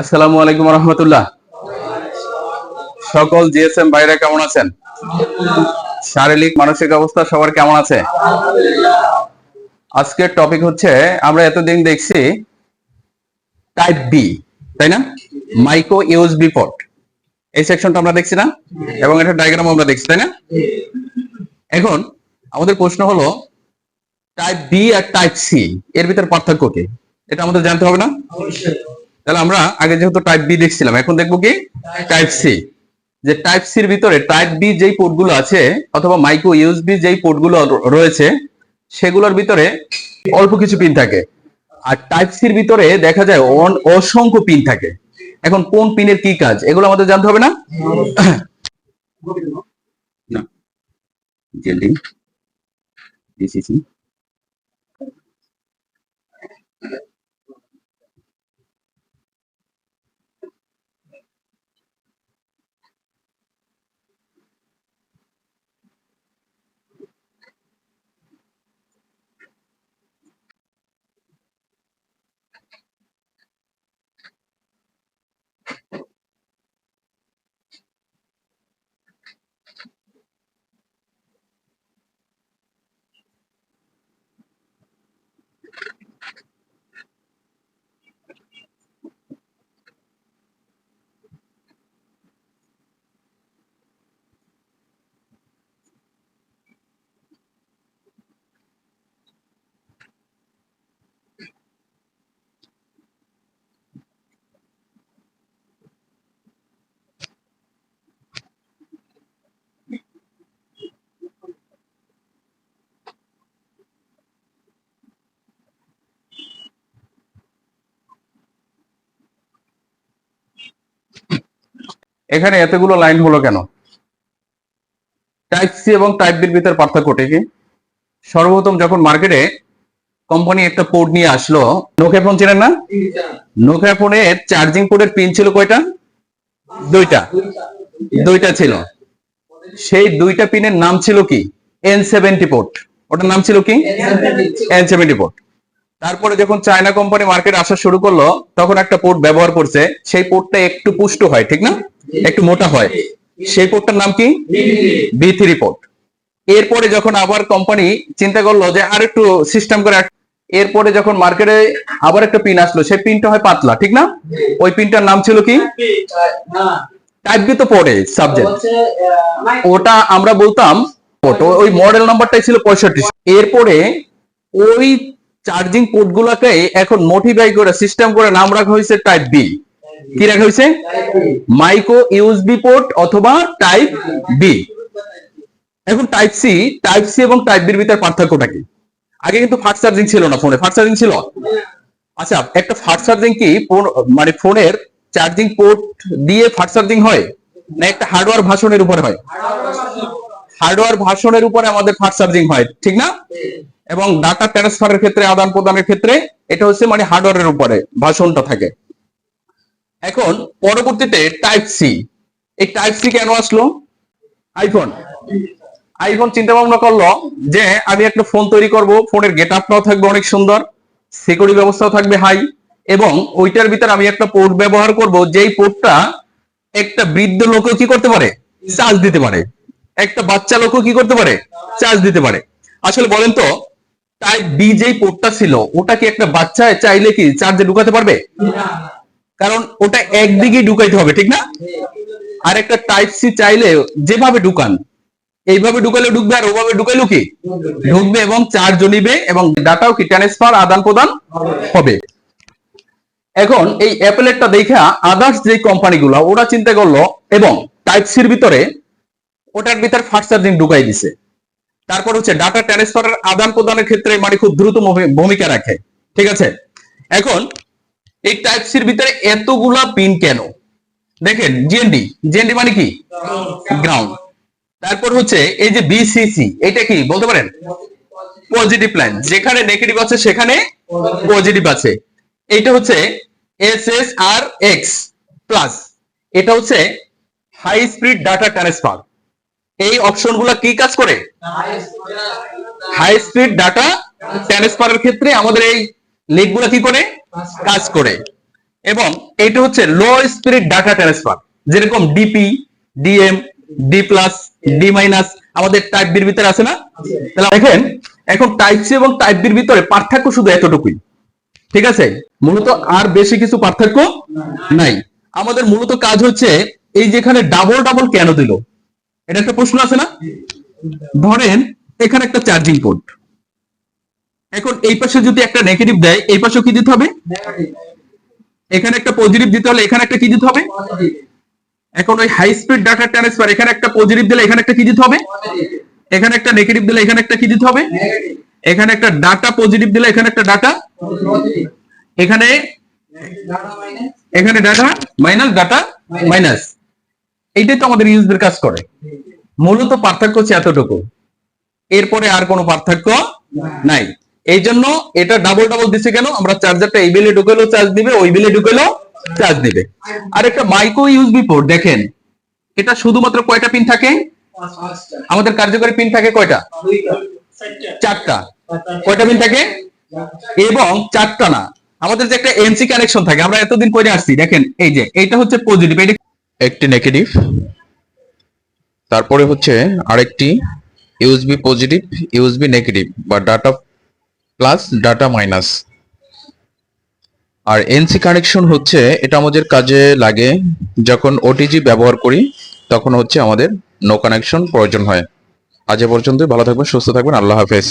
আসসালামু আলাইকুম রহমতুল্লাহ। সকল জিএসএম বাইরে কেমন আছেন? শারীরিক, মানসিক অবস্থা সবার কেমন আছে? আজকের টপিক হচ্ছে, আমরা এতদিন দেখছি টাইপ বি তাই না? মাইক্রো ইউএসবি পোর্ট এই সেকশনটা আমরা দেখছি না, এবং এটা ডায়াগ্রাম আমরা দেখছি, তাই না? এখন আমাদের প্রশ্ন হলো টাইপ বি আর টাইপ সি এর ভিতর পার্থক্য কি? এটা আমাদের জানতে হবে না? তাহলে আমরা আগে যেহেতু টাইপ বি দেখছিলাম, এখন দেখব কি? টাইপ সি যে টাইপ সির ভিতরে টাইপ বি যেই পোর্টগুলো আছে, অথবা মাইক্রো ইউএসবি যেই পোর্টগুলো রয়েছে, সেগুলোর ভিতরে অল্প কিছু পিন থাকে। আর টাইপ সির ভিতরে দেখা যায় অসংখ্য পিন থাকে। এখন কোন পিনের কি কাজ? এগুলো আমাদের জানতে হবে না? না। জেলি ডিসিসি এখানে এতগুলো লাইন হলো কেন? টাইপ সি এবং টাইপ বির ভিতর পার্থক্যটা কি? সর্বপ্রথম যখন মার্কেটে কোম্পানি একটা পোর্ট নিয়ে আসলো নোকিয়া ফোন চেনেন না? নোকিয়া ফোনের চার্জিং পোর্টের পিন ছিল কয়টা? দুইটা। দুইটা ছিল। সেই দুইটা পিনের নাম ছিল কি? এন সেভেন্টি পোর্ট ওটার নাম ছিল কি? এন সেভেন্টি পোর্ট তারপরে যখন চায়না কোম্পানি মার্কেট আসা শুরু করল, তখন একটা পোর্ট ব্যবহার করছে। সেই পোর্টটা একটু পুষ্ট হয়, ঠিক না? একটু মোটা হয়। সেই পোর্টটার নাম কি? বি থ্রি পোর্ট এরপরে যখন আবার কোম্পানি চিন্তা করল যে আর একটু সিস্টেম করে এরপরে যখন মার্কেটে আবার একটা পিন আসলো, সেই পিনটা হয় পাতলা, ঠিক না? ওই পিনটার নাম ছিল কি? টাইপ বি তো পড়ে সাবজেক্ট ওটা আমরা বলতাম ওই মডেল নাম্বারটাই ছিল পঁয়ষট্টি। এরপরে ওই চার্জিং পোর্ট গুলাকে এখন মোটিফাই করে সিস্টেম করে নাম রাখা হয়েছে টাইপ বি কি রাখা হয়েছে? মাইক্রো ইউএসবি পোর্ট অথবা টাইপ বি এখন টাইপ সি টাইপ সি এবং টাইপ বির ভিতরে পার্থক্যটা কি? আগে কিন্তু ফাস্ট চার্জিং ছিল না ফোনে ফাস্ট চার্জিং ছিল? আচ্ছা একটা ফাস্ট চার্জিং কি মানে ফোনের চার্জিং পোর্ট দিয়ে ফাস্ট চার্জিং হয়? না একটা হার্ডওয়্যার ভাষণের উপরে হয়? হার্ডওয়্যার ভাষণের উপরে আমাদের ফাস্ট চার্জিং হয় ঠিক না? এবং ডাটা ট্রান্সফারের ক্ষেত্রে, আদান প্রদানের ক্ষেত্রে, এটা হচ্ছে মানে হার্ডওয়্যারের উপরে ভাষণটা থাকে। এখন পরবর্তীতে টাইপ সি এই টাইপ সি কেন আসলো? আইফোন আইফোন চিন্তা ভাবনা করল যে, আমি একটা ফোন তৈরি করব ফোনের গেট আপটাও থাকবে অনেক সুন্দর সিকিউরিটি ব্যবস্থাও থাকবে হাই এবং ওইটার ভিতর আমি একটা পোর্ট ব্যবহার করব, যেই পোর্টটা একটা বৃদ্ধ লোকও কি করতে পারে? চার্জ দিতে পারে। একটা বাচ্চা লোকও কি করতে পারে? চার্জ দিতে পারে। আসলে বলেন তো টাইপ বি যেই পোর্টটা ছিল, ওটা কি একটা বাচ্চা চাইলে কি চার্জে ঢুকাতে পারবে? কারণ ওটা একদিকে ঢুকাইতে হবে, ঠিক না? আর একটা টাইপ সি চাইলে যেভাবে ঢুকান, এইভাবে ঢুকালে ঢুকবে আর ওভাবে ঢুকাইলো কি? ঢুকবে এবং চার্জ নিবে এবং ডাটাও কি ট্রান্সফার আদান প্রদান হবে। এখন এই অ্যাপেলেরটা দেখা আদার্স যে কোম্পানিগুলো ওরা চিন্তা করল এবং টাইপ সির ভিতরে, ওটার ভিতরে ফাস্ট চার্জিং ঢুকাই দিছে। তারপর হচ্ছে ডাটা ট্রান্সফারের আদান প্রদানের ক্ষেত্রে মানে খুব দ্রুত ভূমিকা রাখে। ঠিক আছে? এখন এই টাইপ সির ভিতরে এতগুলা পিন কেন? দেখেন জিএনডি জিএনডি মানে কি? গ্রাউন্ড তারপর হচ্ছে এই যে বিসিসি এটা কি? বলতে পারেন? পজিটিভ লাইন যেখানে নেগেটিভ আছে সেখানে পজিটিভ আছে। এটা হচ্ছে S S R X plus এটা হচ্ছে হাই স্পিড ডাটা ট্রান্সফার এই অপশনগুলা কি কাজ করে? হাই স্পিড ডাটা ট্রান্সফারের ক্ষেত্রে আমাদের এই লিঙ্কগুলা কি করে? কাজ করে। এবং এটা হচ্ছে লো স্পিরিট ডাটা ট্রান্সফার যেরকম DP DM D plus D minus আমাদের টাইপ বির ভিতরে আছে না? তাহলে দেখেন এখন টাইপ সি এবং টাইপ বির ভিতরে পার্থক্য শুধু এতটুকুই। ঠিক আছে? মূলত আর বেশি কিছু পার্থক্য নাই। আমাদের মূলত কাজ হচ্ছে এই যেখানে ডাবল ডাবল কেন দিল? এটা একটা প্রশ্ন আছে না? ধরেন, এখানে একটা চার্জিং পোর্ট এখন এই পাশে যদি একটা নেগেটিভ দেয়, এই পাশেও কি দিতে হবে? এখানে একটা পজিটিভ দিতে হলে এখানে একটা কি দিতে হবে? এখন ওই হাই স্পিড ডাটা ট্রান্সফার এখানে একটা পজিটিভ দিলে এখানে একটা কি দিতে হবে? এখানে একটা নেগেটিভ দিলে এখানে একটা কি দিতে হবে? এখানে একটা ডাটা পজিটিভ দিলে এখানে একটা ডাটা এখানে এখানে ডাটা মাইনাস ডাটা মাইনাস এইটাই তো আমাদের ইউজদের কাজ করে। মূলত পার্থক্য হচ্ছে এতটুকু। এরপরে আর কোনো পার্থক্য নাই। এই জন্য এটা ডাবল ডাবল দিছে কেন? আমরা চার্জারটা এই বিলে ঢুকেলেও চার্জ দিবে, ওই বিলে ঢুকেলেও চার্জ দিবে। আর একটা মাইক্রো ইউএসবি পোর্ট দেখেন। এটা শুধুমাত্র কয়টা পিন থাকে? আমাদের কার্যকরী পিন থাকে কয়টা? চারটা। কয়টা পিন থাকে? এবং চারটা না। আমাদের যে একটা এনসি কানেকশন থাকে, আমরা এতদিন করে আসছি। দেখেন, এই যে, এইটা হচ্ছে পজিটিভ এটা একটি নেগেটিভ, তারপরে হচ্ছে আরেকটি ইউএসবি পজিটিভ ইউএসবি নেগেটিভ বা ডাটা প্লাস ডাটা মাইনাস আর এনসি কানেকশন হচ্ছে এটা আমাদের কাজে লাগে, যখন ওটিজি ব্যবহার করি, তখন হচ্ছে আমাদের নো কানেকশন প্রয়োজন হয়। আজ এ পর্যন্তই, ভালো থাকবেন, সুস্থ থাকবেন, আল্লাহ হাফেজ।